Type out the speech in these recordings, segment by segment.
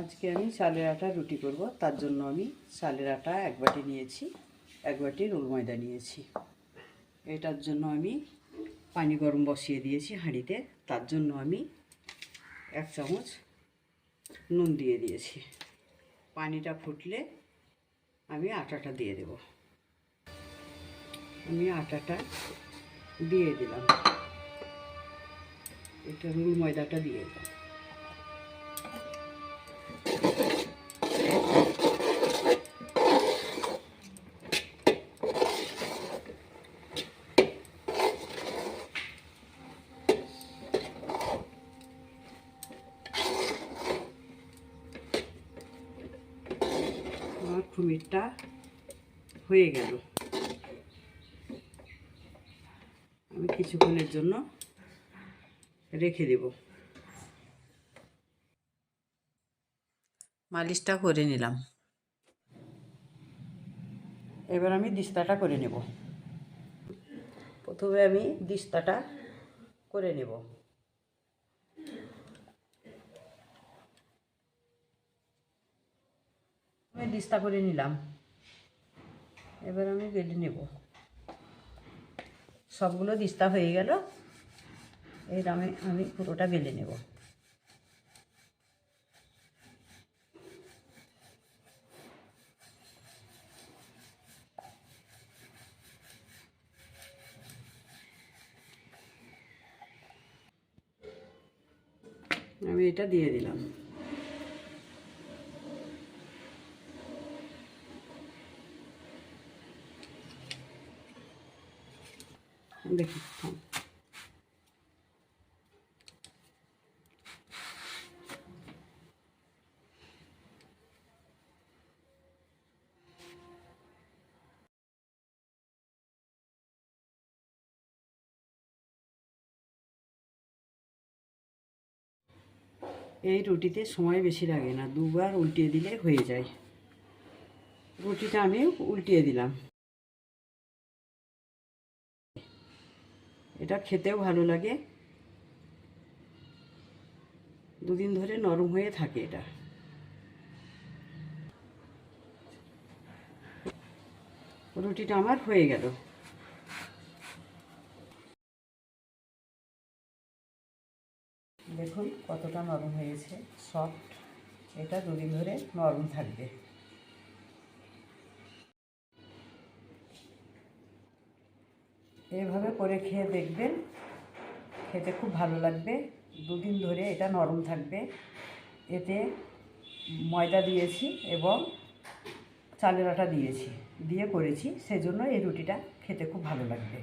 আজকে আমি চালের আটা রুটি করব। তার জন্য আমি চালের আটা এক বাটি নিয়েছি, এক বাটি রোল ময়দা নিয়েছি। এটার জন্য আমি পানি গরম বসিয়ে দিয়েছি হাঁড়িতে। তার জন্য আমি এক চামচ নুন দিয়ে দিয়েছি। পানিটা ফুটলে আমি আটাটা দিয়ে দেব। আমি আটাটা দিয়ে দিলাম। এটা রুল ময়দাটা দিয়ে দিলাম। আমার কুমিরটা হয়ে গেল। আমি কিছুক্ষণের জন্য রেখে দেব। মালিশটা করে নিলাম। এবার আমি দিস্তাটা করে নেব। প্রথমে আমি দিস্তাটা করে নেব। দিস্তা করে নিলাম। এবার আমি বেলে নেব। সবগুলো দিস্তা হয়ে গেল। এর আমি আমি পুরোটা বেলে নেব। আমি এটা দিয়ে দিলাম। দেখি এই রুটিতে সময় বেশি লাগে না, দুবার উল্টিয়ে দিলে হয়ে যায়। রুটিটা আমি উল্টিয়ে দিলাম। এটা খেতেও ভালো লাগে। দুদিন ধরে নরম হয়ে থাকে এটা। রুটিটা আমার হয়ে গেল। দেখুন কতটা নরম হয়েছে, সফট। এটা দুদিন ধরে নরম থাকবে। এইভাবে করে খেয়ে দেখবেন। খেতে খুব ভালো লাগবে। দুদিন ধরে এটা নরম থাকবে। এতে ময়দা দিয়েছি এবং চালের আটা দিয়েছি, দিয়ে করেছি। সেজন্য এই রুটিটা খেতে খুব ভালো লাগবে।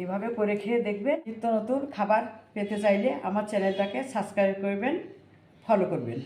এইভাবে করে খেয়ে দেখবেন। নিত্য নতুন খাবার পেতে চাইলে আমার চ্যানেলটাকে সাবস্ক্রাইব করবেন, ফলো করবেন।